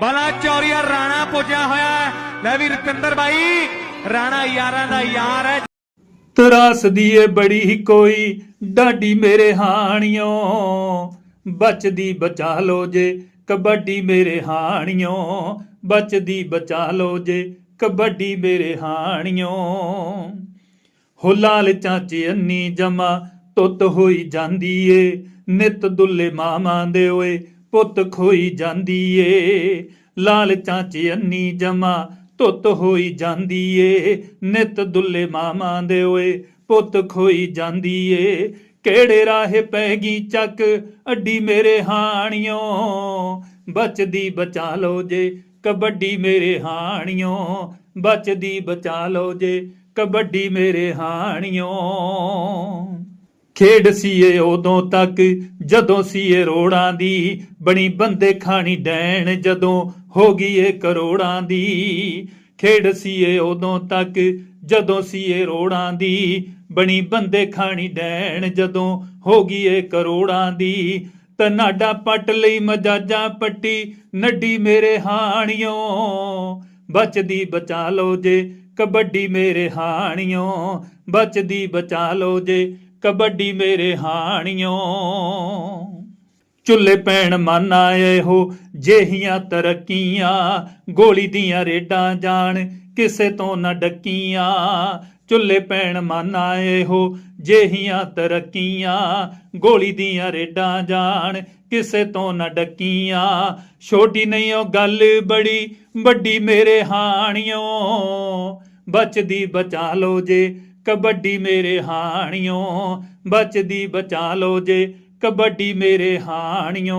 ਬਲਾ ਚੌਰੀਆ ਰਾਣਾ ਪੁੱਜਿਆ ਹੋਇਆ ਹੈ। ਲੈ ਵੀ ਰੁਪਿੰਦਰ ਬਾਈ, ਰਾਣਾ ਯਾਰਾਂ ਦਾ ਯਾਰ ਹੈ। ਤਰਾਸ ਦੀਏ ਬੜੀ ਹੀ ਕੋਈ, ਡਾਡੀ ਮੇਰੇ ਹਾਣੀਓ। ਬਚਦੀ ਬਚਾ ਲੋ ਜੇ, ਕਬੱਡੀ ਮੇਰੇ ਹਾਣਿਓ। ਬਚਦੀ ਬਚਾ ਲੋ ਜੇ, ਕਬੱਡੀ ਮੇਰੇ ਹਾਣਿਓ। ਹੋ ਲਾਲ ਚਾਚੇ ਅੰਨੀ ਜਮਾ, ਤੁੱਤ ਹੋਈ ਜਾਂਦੀ ਏ। ਨਿਤ ਦੁੱਲੇ ਮਾਮਾ ਦੇ ਓਏ ਪੁੱਤ ਖੋਈ ਜਾਂਦੀ ਏ ਲਾਲ ਚਾਚੇ ਅੰਨੀ ਜਮਾ ਤੁੱਤ ਹੋਈ ਜਾਂਦੀ ਏ ਨਿਤ ਦੁੱਲੇ ਮਾਮਾ ਦੇ ਓਏ ਪੁੱਤ ਖੋਈ ਜਾਂਦੀ ਏ ਕਿਹੜੇ ਰਾਹੇ ਪੈ ਗਈ ਚੱਕ ਅੱਡੀ ਮੇਰੇ ਹਾਣਿਓ, ਬਚਦੀ ਬਚਾ ਲਓ ਜੇ ਕਬੱਡੀ ਮੇਰੇ ਹਾਣਿਓ, ਬਚਦੀ ਬਚਾ ਲਓ ਜੇ ਕਬੱਡੀ ਮੇਰੇ ਹਾਣਿਓ। ਖੇਡ ਸੀਏ ਉਦੋਂ ਤੱਕ, ਜਦੋਂ ਸੀਏ ਰੋੜਾਂ ਦੀ, ਬਣੀ ਬੰਦੇ ਖਾਣੀ ਡੈਣ ਜਦੋਂ ਹੋ ਗਈ ਏ ਕਰੋੜਾਂ ਦੀ। ਖੇਡ ਸੀਏ ਉਦੋਂ ਤੱਕ, ਜਦੋਂ ਸੀਏ ਰੋੜਾਂ ਦੀ, ਬਣੀ ਬੰਦੇ ਖਾਣੀ ਡੈਣ ਜਦੋਂ ਹੋ ਗਈ ਏ ਕਰੋੜਾਂ ਦੀ। ਤਨਾਡਾ ਪੱਟ ਲਈ ਮਜਾਜਾਂ ਪੱਟੀ ਨੱਡੀ ਮੇਰੇ ਹਾਣਿਓ। ਬਚਦੀ ਬਚਾ ਲਓ ਜੇ ਕਬੱਡੀ ਮੇਰੇ ਹਾਣਿਓ। ਬਚਦੀ ਬਚਾ ਲਓ ਜੇ ਕਬੱਡੀ ਮੇਰੇ ਹਾਣਿਓ। ਚੁੱਲੇ ਪੈਣ ਮਨ ਆਏ ਹੋ ਜਿਹੀਆਂ ਤਰੱਕੀਆਂ। ਗੋਲੀ ਦੀਆਂ ਰੇਡਾਂ ਜਾਣ ਕਿਸੇ ਤੋਂ ਨਾ ਡੱਕੀਆਂ। ਚੁੱਲੇ ਪੈਣ ਮਨ ਆਏ ਹੋ ਜਿਹੀਆਂ ਤਰੱਕੀਆਂ। ਗੋਲੀ ਦੀਆਂ ਰੇਡਾਂ ਜਾਣ ਕਿਸੇ ਤੋਂ ਨਾ ਡੱਕੀਆਂ। ਛੋਟੀ ਨਹੀਂ ਉਹ ਗੱਲ ਬੜੀ, ਵੱਡੀ ਮੇਰੇ ਹਾਣਿਓ। ਬਚਦੀ ਬਚਾ ਲੋ ਜੇ ਕਬੱਡੀ ਮੇਰੇ ਹਾਣਿਓ, ਬਚਦੀ ਬਚਾ ਲੋ ਜੇ ਕਬੱਡੀ ਮੇਰੇ ਹਾਣਿਓ।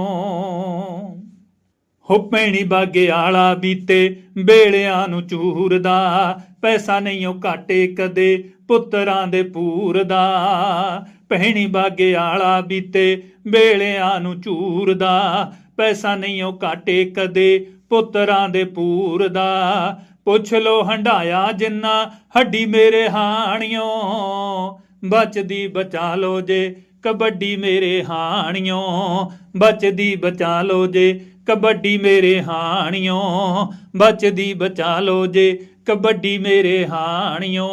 ਹੋ ਪੈਣੀ ਬਾਗੇ ਆਲਾ ਬੀਤੇ, ਬੇਲਿਆਂ ਨੂੰ ਚੂਰਦਾ, ਪੈਸਾ ਨਹੀਂ ਉਹ ਘਾਟੇ ਕਦੇ, ਪੁੱਤਰਾਂ ਦੇ ਪੂਰ ਦਾ ਪਹਿਣੀ ਬਾਗੇ ਆਲਾ ਬੀਤੇ, ਬੇਲਿਆਂ ਨੂੰ ਚੂਰਦਾ, ਪੈਸਾ ਨਹੀਂ ਉਹ ਘਾਟੇ ਕਦੇ, ਪੁੱਤਰਾਂ ਦੇ ਪੂਰ ਦਾ ਪੁੱਛ ਲੋ ਹੰਡਾਇਆ ਜਿੰਨਾ, ਹੱਡੀ ਮੇਰੇ ਹਾਣਿਓ। ਬਚਦੀ ਬਚਾ ਲੋ ਜੇ ਕਬੱਡੀ ਮੇਰੇ ਹਾਣੀਓ। ਬਚਦੀ ਬਚਾ ਲੋ ਜੇ ਕਬੱਡੀ ਮੇਰੇ ਹਾਣੀਓ। ਬਚਦੀ ਬਚਾ ਲੋ ਜੇ ਕਬੱਡੀ ਮੇਰੇ ਹਾਣਿਓ।